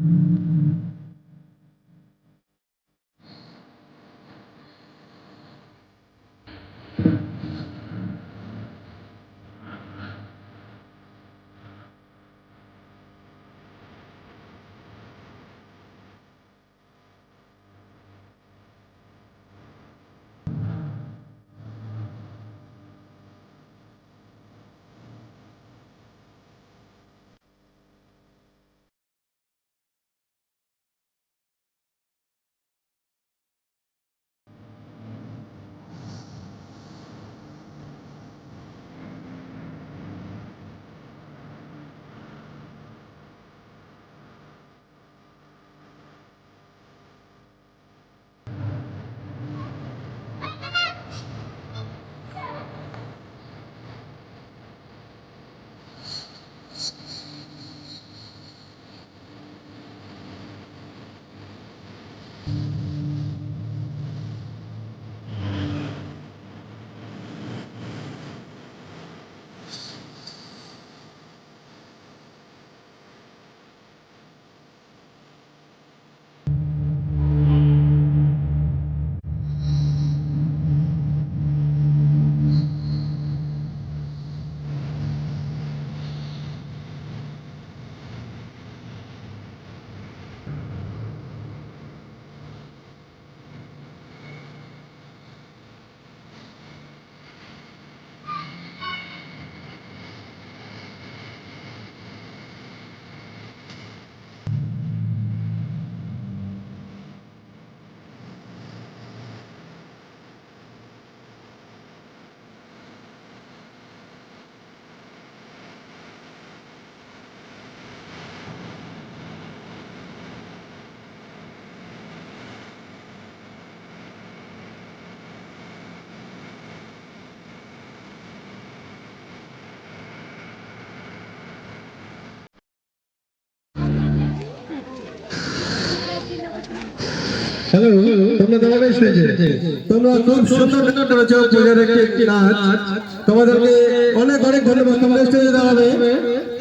うん。তোমরা তোমাদেরকে অনেক অনেক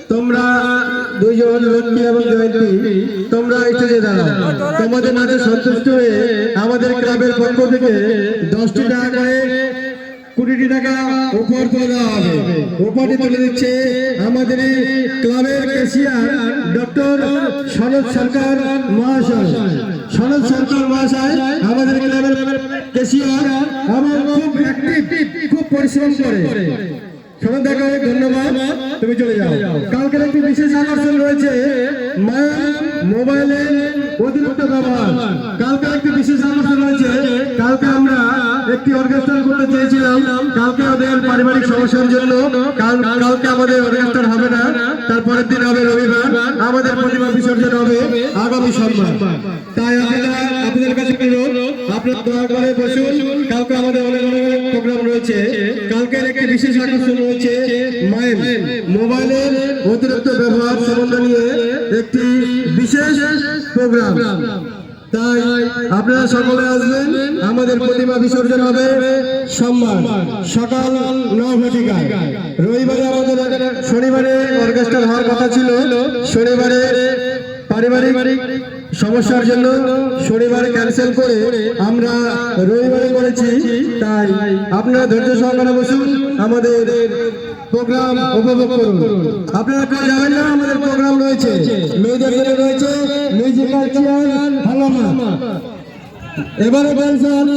তোমরা দুইজন লক্ষ্মী এবং জয়ন্তী তোমরা স্টেজে দাঁড়াও। তোমাদের নাচে সন্তুষ্ট হয়ে আমাদের ক্লাবের পক্ষ থেকে দশটি টাকা কুড়িটি টাকা উপহার তুলে দেওয়া হবে। উপহারটি তুলে দিচ্ছে আমাদের ক্লাবের কেশিয়ার ডক্টর সনদ সরকার মহাশয়। সনদ সরকার মহাশয় আমাদের ক্লাবের কেশিয়ার আমার খুব খুব পরিশ্রম করে। সনদ দেখা ধন্যবাদ। তুমি চলে যাও। কালকের একটি বিশেষ আকর্ষণ রয়েছে মায়ের মোবাইলের অতিরিক্ত ব্যবহার। কালকে একটি বিশেষ আকর্ষণ রয়েছে, কালকে একটি অর্কেস্ট্রা করতে চেয়েছিলাম। কালকে ওদের পারিবারিক সমস্যার জন্য। কাল- কালকে আমাদের অর্কেস্ট্রা হবে না। তারপরের দিন হবে রবিবার। আমাদের প্রতিমা বিসর্জন হবে আগামী সোমবার। তাই আপনারা আপনাদের কাছে অনুরোধ, আপনারা দয়া করে বসুন। কালকে আমাদের অনেক অনেক প্রোগ্রাম রয়েছে। কালকের একটি বিশেষ আকর্ষণ রয়েছে মায়ের। মোবাইলের অতিরিক্ত ব্যবহার সম্বন্ধ নিয়ে একটি বিশেষ প্রোগ্রাম তাই আপনারা সকলে আসবেন। আমাদের প্রতিমা বিসর্জন হবে। সোমবার সকাল ন রবিবারে আমাদের শনিবারে অর্কেস্ট্রা হওয়ার কথা ছিল। শনিবারে পারিবারিক সমস্যার জন্য শনিবারে ক্যান্সেল করে আমরা রবিবারে করেছি। তাই আপনারা ধৈর্য সহকারে বসুন। আমাদের প্রোগ্রাম উপভোগ করুন। আপনারা কেউ যাবেন না? আমাদের প্রোগ্রাম রয়েছে। মেয়েদের রয়েছে মিউজিক্যাল চেয়ার এবারে বলছেন